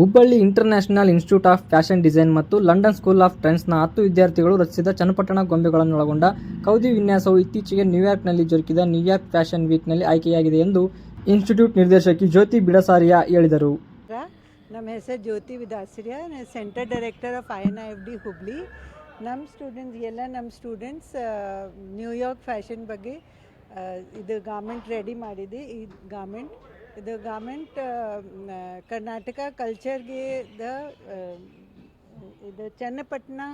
Hubballi international institute of fashion design ಮತ್ತು London school of ಟ್ರೆಂಡ್ಸ್ನ ಹತ್ತು ವಿದ್ಯಾರ್ಥಿಗಳು ರಚಿಸಿದ ಚನ್ನಪಟ್ಟಣ ಗೊಂಬೆಗಳನ್ನೊಳಗೊಂಡ ಕೌದಿ ವಿನ್ಯಾಸವು ಇತ್ತೀಚೆಗೆ ನ್ಯೂಯಾರ್ಕ್ನಲ್ಲಿ ಜರುಗಿದ ನ್ಯೂಯಾರ್ಕ್ ಫ್ಯಾಷನ್ ವೀಕ್ನಲ್ಲಿ ಆಯ್ಕೆಯಾಗಿದೆ ಎಂದು ಇನ್ಸ್ಟಿಟ್ಯೂಟ್ ನಿರ್ದೇಶಕಿ ಜ್ಯೋತಿ ಬಿಡಸಾರಿಯ ಹೇಳಿದರು. ನಮ್ಮ ಹೆಸರು Jyoti Bidasaria centre director of I N I F D Hubli. ನಮ್ಮ ಸ್ಟೂಡೆಂಟ್ಸ್, ಎಲ್ಲ ನಮ್ಮ ಸ್ಟೂಡೆಂಟ್ಸ್ ನ್ಯೂಯಾರ್ಕ್ ಫ್ಯಾಷನ್ ಬಗ್ಗೆ ಇದು ಗಾರ್ಮೆಂಟ್ ರೆಡಿ ಮಾಡಿದೆ. ಈ garment the government Karnataka culture के द इधर चन्नपटना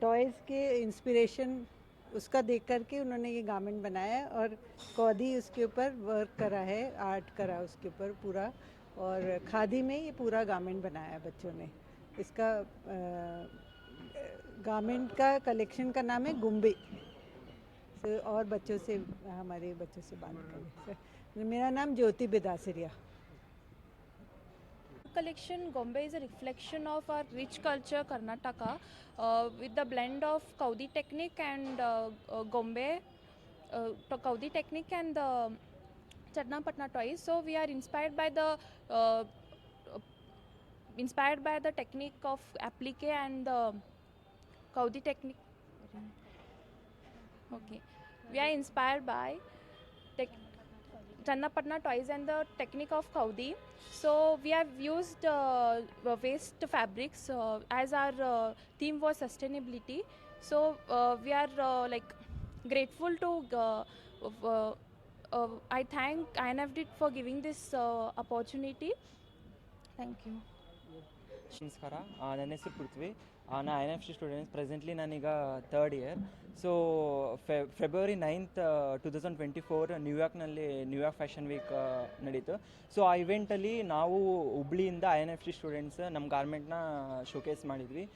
टॉयज़ के इंस्पिरेशन उसका देख करके उन्होंने ये गारमेंट बनाया है और कौदी उसके ऊपर वर्क करा है आर्ट करा उसके ऊपर पूरा और खादी में ये पूरा गारमेंट बनाया बच्चों ने। इसका uh, गारमेंट का कलेक्शन का नाम है गुम्बे। और बच्चों से, हमारे बच्चों से बात करें मेरा नाम Jyoti Bidasaria. Collection Gombe is a reflection of our rich culture Karnataka with the blend of kaudi technique and Gombe kaudi technique and the Channapatna toys so we are inspired by the inspired by the technique of applique and the kaudi technique okay we are inspired by technique Channapatna toys and the technique of Kaudi. So we have used uh, uh, waste fabrics uh, as our uh, theme was sustainability. So uh, we are uh, like grateful to. Uh, uh, uh, I thank INFD for giving this uh, opportunity. Thank you. ನಮಸ್ಕಾರ. ನನ್ನ ಹೆಸರು ಪೃಥ್ವಿ. ನಾನು I F C students presently ನಾನೀಗ third year so ಫೆ February ninth two thousand twenty four ನ್ಯೂಯಾರ್ಕ್ನಲ್ಲಿ New York fashion week ನಡೀತು. So ಆ ಇವೆಂಟಲ್ಲಿ ನಾವು ಹುಬ್ಳಿಯಿಂದ I N F C students ನಮ್ಮ ಗಾರ್ಮೆಂಟ್ನ ಶೋಕೇಸ್ ಮಾಡಿದ್ವಿ.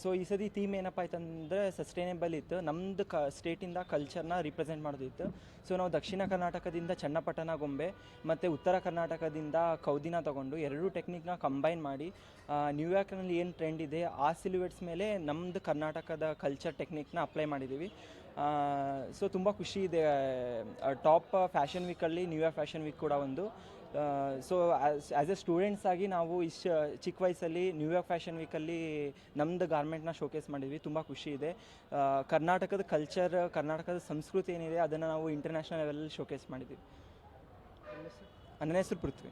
ಸೊ ಈ ಸತಿ ಥೀಮ್ ಏನಪ್ಪ ಆಯ್ತಂದ್ರೆ ಸಸ್ಟೈನೇಬಲ್ ಇತ್ತು. ನಮ್ಮದು ಕ ಸ್ಟೇಟಿಂದ ಕಲ್ಚರ್ನ ರಿಪ್ರೆಸೆಂಟ್ ಮಾಡೋದಿತ್ತು ಸೊ ನಾವು ದಕ್ಷಿಣ ಕರ್ನಾಟಕದಿಂದ ಚನ್ನಪಟ್ಟಣ ಗೊಂಬೆ ಮತ್ತು ಉತ್ತರ ಕರ್ನಾಟಕದಿಂದ ಕೌದಿನ ತಗೊಂಡು ಎರಡೂ ಟೆಕ್ನಿಕ್ನ ಕಂಬೈನ್ ಮಾಡಿ ನ್ಯೂಯಾರ್ಕ್ನಲ್ಲಿ ಏನು ಟ್ರೆಂಡ್ ಇದೆ, ಆ ಸಿಲ್ಯುವೇಟ್ಸ್ ಮೇಲೆ ನಮ್ಮದು ಕರ್ನಾಟಕದ ಕಲ್ಚರ್ ಟೆಕ್ನಿಕ್ನ ಅಪ್ಲೈ ಮಾಡಿದ್ದೀವಿ ಸೊ ತುಂಬ ಖುಷಿ ಇದೆ. ಟಾಪ್ ಫ್ಯಾಷನ್ ವೀಕಲ್ಲಿ ನ್ಯೂಯಾರ್ಕ್ ಫ್ಯಾಷನ್ ವೀಕ್ ಕೂಡ ಒಂದು. ಸೊ ಆ್ಯಸ್ ಎ ಸ್ಟೂಡೆಂಟ್ಸ್ ಆಗಿ ನಾವು ಇಷ್ಟು ಚಿಕ್ಕ ವಯಸ್ಸಲ್ಲಿ ನ್ಯೂಯಾರ್ಕ್ ಫ್ಯಾಷನ್ ವೀಕಲ್ಲಿ ನಮ್ಮದು ಗಾರ್ಮೆಂಟ್ನ ಶೋಕೇಸ್ ಮಾಡಿದ್ವಿ. ತುಂಬ ಖುಷಿ ಇದೆ. ಕರ್ನಾಟಕದ ಕಲ್ಚರ್ ಕರ್ನಾಟಕದ ಸಂಸ್ಕೃತಿ ಏನಿದೆ, ಅದನ್ನು ನಾವು ಇಂಟರ್ನ್ಯಾಷನಲ್ ಲೆವೆಲಲ್ಲಿ ಶೋಕೇಸ್ ಮಾಡಿದ್ವಿ. ನನ್ನ ಹೆಸರು ಪೃಥ್ವಿ.